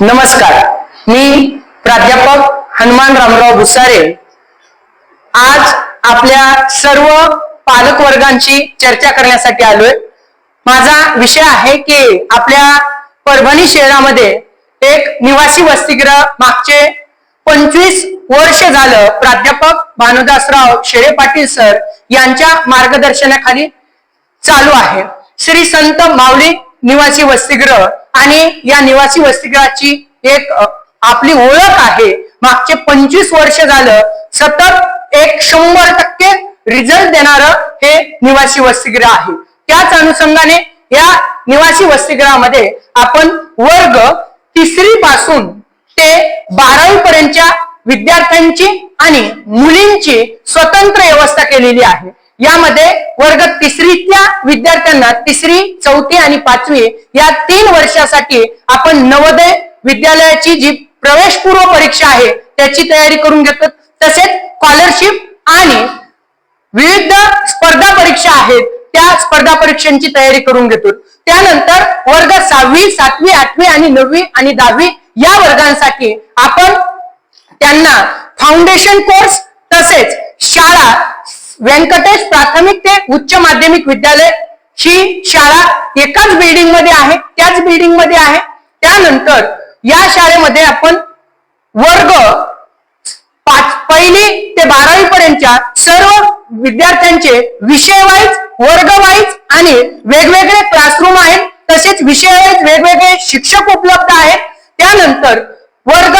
नमस्कार. मी प्राध्यापक हनुमान रामराव भुसारे. आज आपल्या सर्व पालक वर्गांची चर्चा करण्यासाठी आलोय. माझा विषय आहे की आपल्या परभणी शहरामध्ये एक निवासी वसतिगृह मागचे पंचवीस वर्ष झालं प्राध्यापक भानुदासराव शेळे पाटील सर यांच्या मार्गदर्शनाखाली चालू आहे. श्री संत माऊली निवासी वसतिगृह आणि या निवासी वसतिगृहाची एक आपली ओळख आहे. मागचे पंचवीस वर्ष झालं सतत एक शंभर टक्के रिझल्ट देणार हे निवासी वसतिगृह आहे. त्याच अनुषंगाने या निवासी वसतिगृहामध्ये आपण वर्ग तिसरी पासून ते बारावी पर्यंतच्या विद्यार्थ्यांची आणि मुलींची स्वतंत्र व्यवस्था केलेली आहे. यामध्ये वर्ग तिसरीतल्या विद्यार्थ्यांना तिसरी चौथी आणि पाचवी या तीन वर्षासाठी आपण नवोदय विद्यालयाची जी प्रवेशपूर्व परीक्षा आहे त्याची तयारी करून घेतो तसेच स्कॉलरशिप आणि विविध स्पर्धा परीक्षा आहेत त्या स्पर्धा परीक्षांची तयारी करून घेतो त्यानंतर वर्ग सहावी सातवी आठवी आणि नववी आणि दहावी या वर्गांसाठी आपण त्यांना फाउंडेशन कोर्स तसेच शाळा व्यंकटेश प्राथमिक ते उच्च माध्यमिक विद्यालय ही शाळा एकाच बिल्डिंगमध्ये आहे त्याच बिल्डिंगमध्ये आहे. त्यानंतर या शाळेमध्ये आपण वर्ग पाच पहिली ते बारावी पर्यंतच्या सर्व विद्यार्थ्यांचे विषय वाईज वर्ग वाईज आणि वेगवेगळे क्लासरूम आहेत. तसेच विषय वाईज वेगवेगळे शिक्षक उपलब्ध आहेत. त्यानंतर वर्ग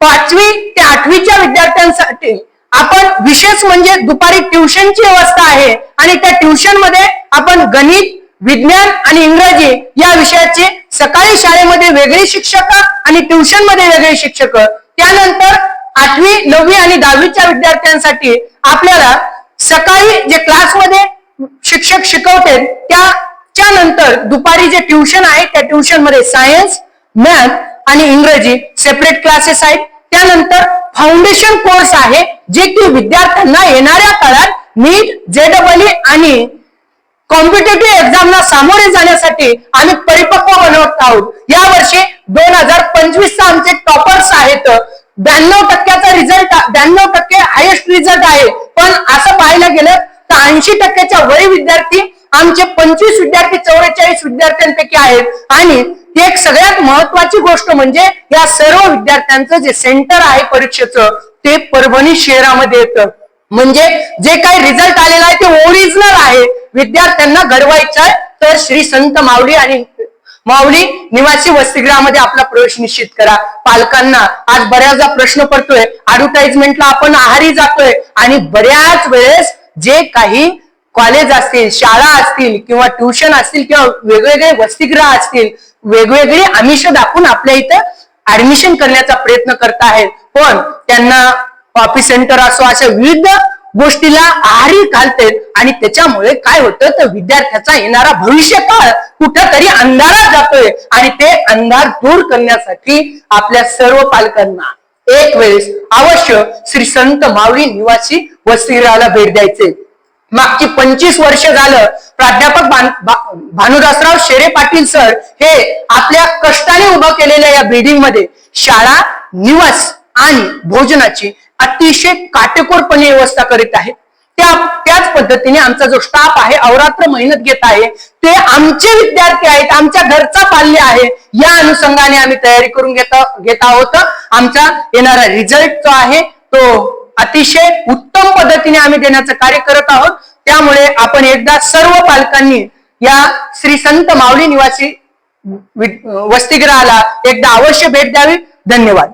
पाचवी ते आठवीच्या विद्यार्थ्यांसाठी आपण विशेष म्हणजे दुपारी ट्युशनची अवस्था आहे आणि त्या ट्युशनमध्ये आपण गणित विज्ञान आणि इंग्रजी या विषयाचे सकाळी शाळेमध्ये वेगळे शिक्षक आणि ट्युशनमध्ये वेगळे शिक्षक. त्यानंतर आठवी नववी आणि दहावीच्या विद्यार्थ्यांसाठी आपल्याला सकाळी जे क्लासमध्ये शिक्षक शिकवते त्याच्या नंतर दुपारी जे ट्युशन आहे त्या ट्युशनमध्ये सायन्स मॅथ आणि इंग्रजी सेपरेट क्लासेस आहेत. त्यानंतर फाउंडेशन कोर्स आहे जे की विद्यार्थ्यांना येणाऱ्या काळात नीट जेडबली आणि कॉम्पिटेटिव्ह एक्झामला सामोरे जाण्यासाठी आम्ही परिपक्व बनवत आहोत. या वर्षी दोन हजार पंचवीस चा आमचे टॉपर्स आहेत. ब्याण्णव टक्क्याचा रिझल्ट ब्याण्णव टक्के हायेस्ट रिझल्ट आहे. पण असं पाहायला गेलं तर ऐंशी टक्क्याच्या वरी विद्यार्थी आमचे पंचवीस विद्यार्थी चौवेचाळीस विद्यार्थ्यांपैकी आहेत. आणि एक सगळ्यात महत्वाची गोष्ट म्हणजे या सर्व विद्यार्थ्यांचं जे सेंटर आहे परीक्षेचं ते परभणी शहरामध्ये येतं. म्हणजे जे काही रिझल्ट आलेला आहे ते ओरिजिनल आहे. विद्यार्थ्यांना घडवायचं आहे तर श्री संत माऊली आणि माऊली निवासी वसतिगृहामध्ये आपला प्रवेश निश्चित करा. पालकांना आज बऱ्याचदा प्रश्न पडतोय ऍडव्हर्टाइजमेंटला आपण आहारी जातोय. आणि बऱ्याच वेळेस जे काही कॉलेज असतील शाळा असतील किंवा ट्युशन असतील किंवा वेगवेगळे वसतिगृह असतील वेगवेगळी आमिष दाखवून आपल्या इथं ऍडमिशन करण्याचा प्रयत्न करत आहेत. पण त्यांना ऑफिस सेंटर असो अशा विविध गोष्टीला आहारी घालतात आणि त्याच्यामुळे काय होतं तर विद्यार्थ्याचा येणारा भविष्य काळ कुठंतरी अंधारात जातोय आणि ते अंधार दूर करण्यासाठी आपल्या सर्व पालकांना एक वेळेस अवश्य श्री संत माऊली निवासी वसतिगृहाला भेट द्यायचे. मागची पंचवीस वर्ष झालं प्राध्यापक भान- भानुदासराव शेरे पाटील सर हे आपल्या कष्टाने उभं केलेल्या या बिल्डिंगमध्ये शाळा निवास आणि भोजनाची अतिशय काटेकोरपणे व्यवस्था करीत आहेत. त्या त्याच पद्धतीने आमचा जो स्टाफ आहे अवरात्र मेहनत घेत आहे ते आमचे विद्यार्थी आहेत आमच्या घरचा पाल्य आहे या अनुषंगाने आम्ही तयारी करून घेत घेत आहोत. आमचा येणारा रिझल्ट जो आहे तो अतिशय उत्तम पद्धतीने आम्ही देण्याचं कार्य करत आहोत. त्यामुळे आपण एकदा सर्व पालकांनी या श्री संत माऊली निवासी वसतिगृहाला एकदा अवश्य भेट द्यावी. धन्यवाद.